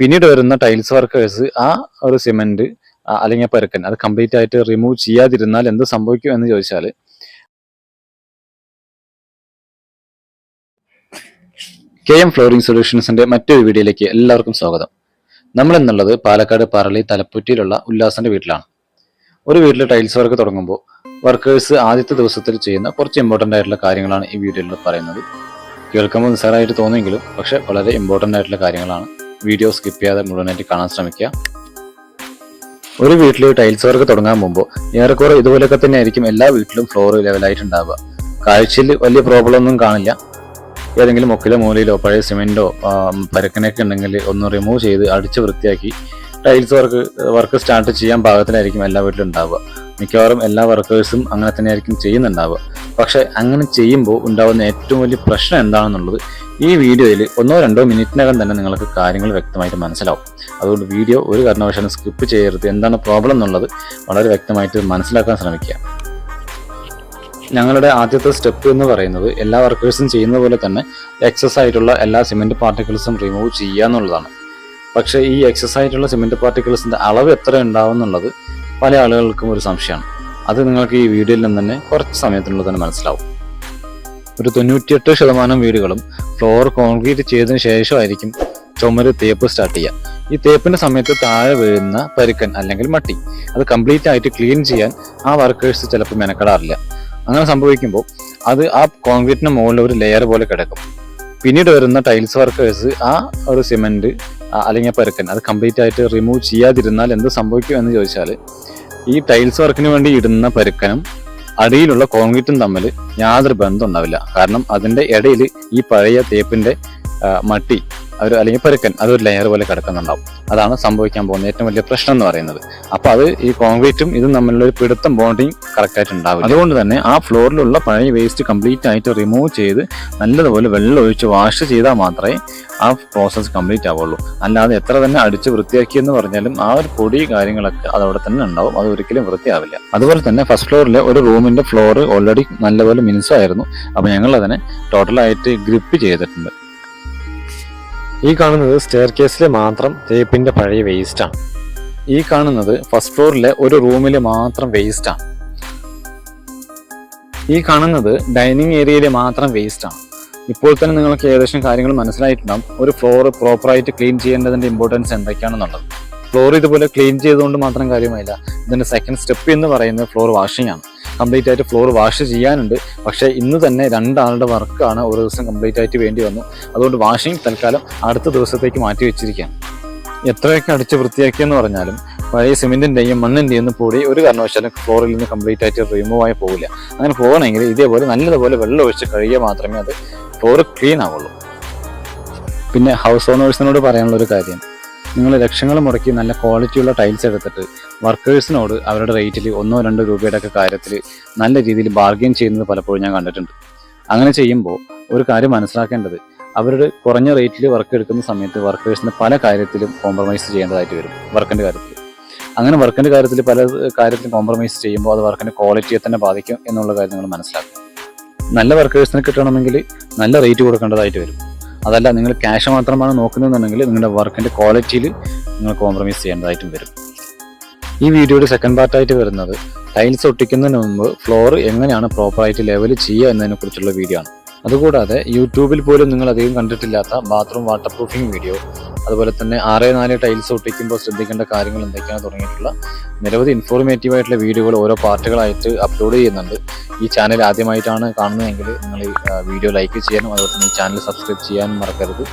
പിന്നീട് വരുന്ന tiles workers ആ ഒരു സിമെന്റ് അല്ലെങ്കിൽ പെരുക്കൻ അത് കംപ്ലീറ്റ് ആയിട്ട് റിമൂവ് ചെയ്യാതിരുന്നാൽ എന്ത് സംഭവിക്കും എന്ന് ചോദിച്ചാൽ കെ എം ഫ്ലോറിംഗ് സൊല്യൂഷൻസിന്റെ മറ്റൊരു വീഡിയോയിലേക്ക് എല്ലാവർക്കും സ്വാഗതം. നമ്മൾ എന്നുള്ളത് പാലക്കാട് പറളി തലപ്പുറ്റിയിലുള്ള ഉല്ലാസന്റെ വീട്ടിലാണ്. ഒരു വീട്ടിൽ ടൈൽസ് വർക്ക് തുടങ്ങുമ്പോൾ വർക്കേഴ്സ് ആദ്യത്തെ ദിവസത്തിൽ ചെയ്യുന്ന കുറച്ച് ഇമ്പോർട്ടന്റ് ആയിട്ടുള്ള കാര്യങ്ങളാണ് ഈ വീഡിയോയിൽ പറയുന്നത്. കേൾക്കുമ്പോൾ നിസ്സാരമായിട്ട് തോന്നുമെങ്കിലും പക്ഷെ വളരെ ഇമ്പോർട്ടന്റ് ആയിട്ടുള്ള കാര്യങ്ങളാണ് വീഡിയോ സ്കിപ്പ് ചെയ്യാതെ മുഴുവനായിട്ട് കാണാൻ ശ്രമിക്കുക. ഒരു വീട്ടിൽ ടൈൽസ് വർക്ക് തുടങ്ങാൻ മുമ്പ് ഏറെക്കുറെ ഇതുപോലൊക്കെ തന്നെ ആയിരിക്കും എല്ലാ വീട്ടിലും ഫ്ലോർ ലെവലായിട്ട് ഉണ്ടാവുക കാഴ്ചയിൽ വലിയ പ്രോബ്ലം ഒന്നും കാണില്ല. ഏതെങ്കിലും മുക്കിലോ മൂലയിലോ പഴയ സിമെന്റോ പരക്കനൊക്കെ ഉണ്ടെങ്കിൽ ഒന്ന് റിമൂവ് ചെയ്ത് അടിച്ച് വൃത്തിയാക്കി ടൈൽസ് വർക്ക് വർക്ക് സ്റ്റാർട്ട് ചെയ്യാൻ പാകത്തിലായിരിക്കും എല്ലാ വീട്ടിലും ഉണ്ടാവുക. മിക്കവാറും എല്ലാ വർക്കേഴ്സും അങ്ങനെ തന്നെ ആയിരിക്കും ചെയ്യുന്നുണ്ടാവുക. പക്ഷേ അങ്ങനെ ചെയ്യുമ്പോൾ ഉണ്ടാകുന്ന ഏറ്റവും വലിയ പ്രശ്നം എന്താണെന്നുള്ളത് ഈ വീഡിയോയിൽ ഒന്നോ രണ്ടോ മിനിറ്റിനകം തന്നെ നിങ്ങൾക്ക് കാര്യങ്ങൾ വ്യക്തമായിട്ട് മനസ്സിലാവും. അതുകൊണ്ട് വീഡിയോ ഒരു കാരണവശാലും സ്കിപ്പ് ചെയ്യരുത്. എന്താണ് പ്രോബ്ലം എന്നുള്ളത് വളരെ വ്യക്തമായിട്ട് മനസ്സിലാക്കാൻ ശ്രമിക്കുക. ഞങ്ങളുടെ ആദ്യത്തെ സ്റ്റെപ്പ് എന്ന് പറയുന്നത് എല്ലാ വർക്കേഴ്സും ചെയ്യുന്ന പോലെ തന്നെ എക്സസ് ആയിട്ടുള്ള എല്ലാ സിമെന്റ് പാർട്ടിക്കിൾസും റിമൂവ് ചെയ്യുക എന്നുള്ളതാണ്. പക്ഷേ ഈ എക്സസ് ആയിട്ടുള്ള സിമെന്റ് പാർട്ടിക്കിൾസിന്റെ അളവ് എത്ര ഉണ്ടാവും എന്നുള്ളത് പല ആളുകൾക്കും ഒരു സംശയമാണ്. അത് നിങ്ങൾക്ക് ഈ വീഡിയോയിൽ നിന്ന് തന്നെ കുറച്ച് സമയത്തിനുള്ളിൽ തന്നെ മനസ്സിലാവും. ഒരു തൊണ്ണൂറ്റിയെട്ട് ശതമാനം വീടുകളും ഫ്ലോർ കോൺക്രീറ്റ് ചെയ്തതിന് ശേഷമായിരിക്കും ചുമര് തേപ്പ് സ്റ്റാർട്ട് ചെയ്യുക. ഈ തേപ്പിന്റെ സമയത്ത് താഴെ വീഴുന്ന പരുക്കൻ അല്ലെങ്കിൽ മട്ടി അത് കംപ്ലീറ്റ് ആയിട്ട് ക്ലീൻ ചെയ്യാൻ ആ വർക്കേഴ്സ് ചിലപ്പോൾ മെനക്കെടാറില്ല. അങ്ങനെ സംഭവിക്കുമ്പോൾ അത് ആ കോൺക്രീറ്റിന് മുകളിൽ ഒരു ലെയർ പോലെ കിടക്കും. പിന്നീട് വരുന്ന ടൈൽസ് വർക്കേഴ്സ് ആ ഒരു സിമെന്റ് അല്ലെങ്കിൽ പരുക്കൻ അത് കംപ്ലീറ്റ് ആയിട്ട് റിമൂവ് ചെയ്യാതിരുന്നാൽ എന്ത് സംഭവിക്കും എന്ന് ചോദിച്ചാൽ ഈ ടൈൽസ് വർക്കിന് വേണ്ടി ഇടുന്ന പരുക്കനും അടിയിലുള്ള കോൺക്രീറ്റും തമ്മിൽ യാതൊരു ബന്ധം ഉണ്ടാവില്ല. കാരണം അതിന്റെ ഇടയിൽ ഈ പഴയ തേപ്പിന്റെ ആ, മട്ടി ഒരു അല്ലെങ്കിൽ പരുക്കൻ അതൊരു ലെയർ പോലെ കിടക്കുന്നുണ്ടാവും. അതാണ് സംഭവിക്കാൻ പോകുന്ന ഏറ്റവും വലിയ പ്രശ്നം എന്ന് പറയുന്നത്. അപ്പൊ അത് ഈ കോൺക്രീറ്റും ഇതും തമ്മിലുള്ള ഒരു പിടുത്തം ബോണ്ടിങ് കറക്റ്റായിട്ട് ഉണ്ടാവും അതുകൊണ്ട് തന്നെ ആ ഫ്ലോറിലുള്ള പഴയ വേസ്റ്റ് കംപ്ലീറ്റ് ആയിട്ട് റിമൂവ് ചെയ്ത് നല്ലതുപോലെ വെള്ളം ഒഴിച്ച് വാഷ് ചെയ്താൽ മാത്രമേ ആ പ്രോസസ്സ് കംപ്ലീറ്റ് ആവുള്ളൂ. അല്ലാതെ എത്ര തന്നെ അടിച്ച് വൃത്തിയാക്കി എന്ന് പറഞ്ഞാലും ആ ഒരു പൊടി കാര്യങ്ങളൊക്കെ അതവിടെ തന്നെ ഉണ്ടാവും. അത് ഒരിക്കലും വൃത്തിയാവില്ല. അതുപോലെ തന്നെ ഫസ്റ്റ് ഫ്ലോറിലെ ഒരു റൂമിന്റെ ഫ്ലോർ ഓൾറെഡി നല്ലപോലെ മിനുസമായിരുന്നു അപ്പൊ ഞങ്ങൾ അതിനെ ടോട്ടലായിട്ട് ഗ്രിപ്പ് ചെയ്തിട്ടുണ്ട്. ഈ കാണുന്നത് സ്റ്റെയർ കേസിലെ മാത്രം തേപ്പിന്റെ പഴയ വേസ്റ്റ് ആണ്. ഈ കാണുന്നത് ഫസ്റ്റ് ഫ്ലോറിലെ ഒരു റൂമിൽ മാത്രം വേസ്റ്റ് ആണ്. ഈ കാണുന്നത് ഡൈനിങ് ഏരിയയിലെ മാത്രം വേസ്റ്റ് ആണ്. ഇപ്പോൾ തന്നെ നിങ്ങൾക്ക് ഏകദേശം കാര്യങ്ങൾ മനസ്സിലായിട്ടുണ്ടാവും. ഒരു ഫ്ലോർ പ്രോപ്പറായിട്ട് ക്ലീൻ ചെയ്യേണ്ടതിന്റെ ഇമ്പോർട്ടൻസ് എന്തൊക്കെയാണെന്നുള്ളത്. ഫ്ലോർ ഇതുപോലെ ക്ലീൻ ചെയ്തുകൊണ്ട് മാത്രം കാര്യമായില്ല ഇതിന്റെ സെക്കൻഡ് സ്റ്റെപ്പ് എന്ന് പറയുന്നത് ഫ്ലോർ വാഷിംഗ് ആണ്. കംപ്ലീറ്റ് ആയിട്ട് ഫ്ലോർ വാഷ് ചെയ്യാനുണ്ട്. പക്ഷേ ഇന്ന് തന്നെ രണ്ടാളുടെ വർക്കാണ് ഒരു ദിവസം കംപ്ലീറ്റ് ആയിട്ട് വേണ്ടി വന്നു. അതുകൊണ്ട് വാഷിംഗ് തൽക്കാലം അടുത്ത ദിവസത്തേക്ക് മാറ്റി വെച്ചിരിക്കുകയാണ്. എത്രയൊക്കെ അടിച്ച് വൃത്തിയാക്കിയെന്ന് പറഞ്ഞാലും പഴയ സിമെന്റിന്റെയും മണ്ണിന്റെയും ഒന്നും പൊടി ഒരു കാരണവശാലും ഫ്ലോറിൽ നിന്ന് കംപ്ലീറ്റ് ആയിട്ട് റിമൂവ് ആയി പോകില്ല അങ്ങനെ പോകണമെങ്കിൽ ഇതേപോലെ നല്ലതുപോലെ വെള്ളം ഒഴിച്ച് കഴിയുക മാത്രമേ അത് ഫ്ലോർ ക്ലീൻ ആവുള്ളൂ. പിന്നെ ഹൗസ് ഓണേഴ്സിനോട് പറയാനുള്ള ഒരു കാര്യം. നിങ്ങൾ ലക്ഷങ്ങൾ മുടക്കി നല്ല ക്വാളിറ്റിയുള്ള ടൈൽസ് എടുത്തിട്ട് വർക്കേഴ്സിനോട് അവരുടെ റേറ്റിൽ ഒന്നോ രണ്ടോ രൂപയുടെ ഒക്കെ കാര്യത്തിൽ നല്ല രീതിയിൽ ബാർഗെയിൻ ചെയ്യുന്നത് പലപ്പോഴും ഞാൻ കണ്ടിട്ടുണ്ട്. അങ്ങനെ ചെയ്യുമ്പോൾ ഒരു കാര്യം മനസ്സിലാക്കേണ്ടത് അവരുടെ കുറഞ്ഞ റേറ്റിൽ വർക്ക് എടുക്കുന്ന സമയത്ത് വർക്കേഴ്സിന് പല കാര്യത്തിലും കോംപ്രമൈസ് ചെയ്യേണ്ടതായിട്ട് വരും വർക്കിന്റെ കാര്യത്തിൽ അങ്ങനെ വർക്കിന്റെ കാര്യത്തിൽ പല കാര്യത്തിലും കോംപ്രമൈസ് ചെയ്യുമ്പോൾ അത് വർക്കിന്റെ ക്വാളിറ്റിയെ തന്നെ ബാധിക്കും എന്നുള്ള കാര്യം നിങ്ങൾ മനസ്സിലാക്കും നല്ല വർക്കേഴ്സിന് കിട്ടണമെങ്കിൽ നല്ല റേറ്റ് കൊടുക്കേണ്ടതായിട്ട് വരും. അതല്ല നിങ്ങൾ ക്യാഷ് മാത്രമാണ് നോക്കുന്നതെന്നുണ്ടെങ്കിൽ നിങ്ങളുടെ വർക്കിന്റെ ക്വാളിറ്റിയിൽ നിങ്ങൾ കോംപ്രമൈസ് ചെയ്യേണ്ടതായിട്ടും വരും. ഈ വീഡിയോയുടെ സെക്കൻഡ് പാർട്ടായിട്ട് വരുന്നത് ടൈൽസ് ഒട്ടിക്കുന്നതിന് മുമ്പ് ഫ്ലോർ എങ്ങനെയാണ് പ്രോപ്പറായിട്ട് ലെവൽ ചെയ്യുക എന്നതിനെ കുറിച്ചുള്ള വീഡിയോ ആണ്. അതുകൂടാതെ യൂട്യൂബിൽ പോലും നിങ്ങൾ അധികം കണ്ടിട്ടില്ലാത്ത ബാത്റൂം വാട്ടർ പ്രൂഫിംഗ് വീഡിയോ അതുപോലെ തന്നെ ആറ് നാല് ടൈൽസ് ഒട്ടിക്കുമ്പോൾ ശ്രദ്ധിക്കേണ്ട കാര്യങ്ങൾ എന്തൊക്കെയാണ് തുടങ്ങിയിട്ടുള്ള നിരവധി ഇൻഫോർമേറ്റീവ് ആയിട്ടുള്ള വീഡിയോകൾ ഓരോ പാർട്ടുകളായിട്ട് അപ്ലോഡ് ചെയ്യുന്നുണ്ട്. ഈ ചാനൽ ആദ്യമായിട്ടാണ് കാണുന്നതെങ്കിൽ നിങ്ങൾ ഈ വീഡിയോ ലൈക്ക് ചെയ്യാനും അതുപോലെ തന്നെ ഈ ചാനൽ സബ്സ്ക്രൈബ് ചെയ്യാനും മറക്കരുത്.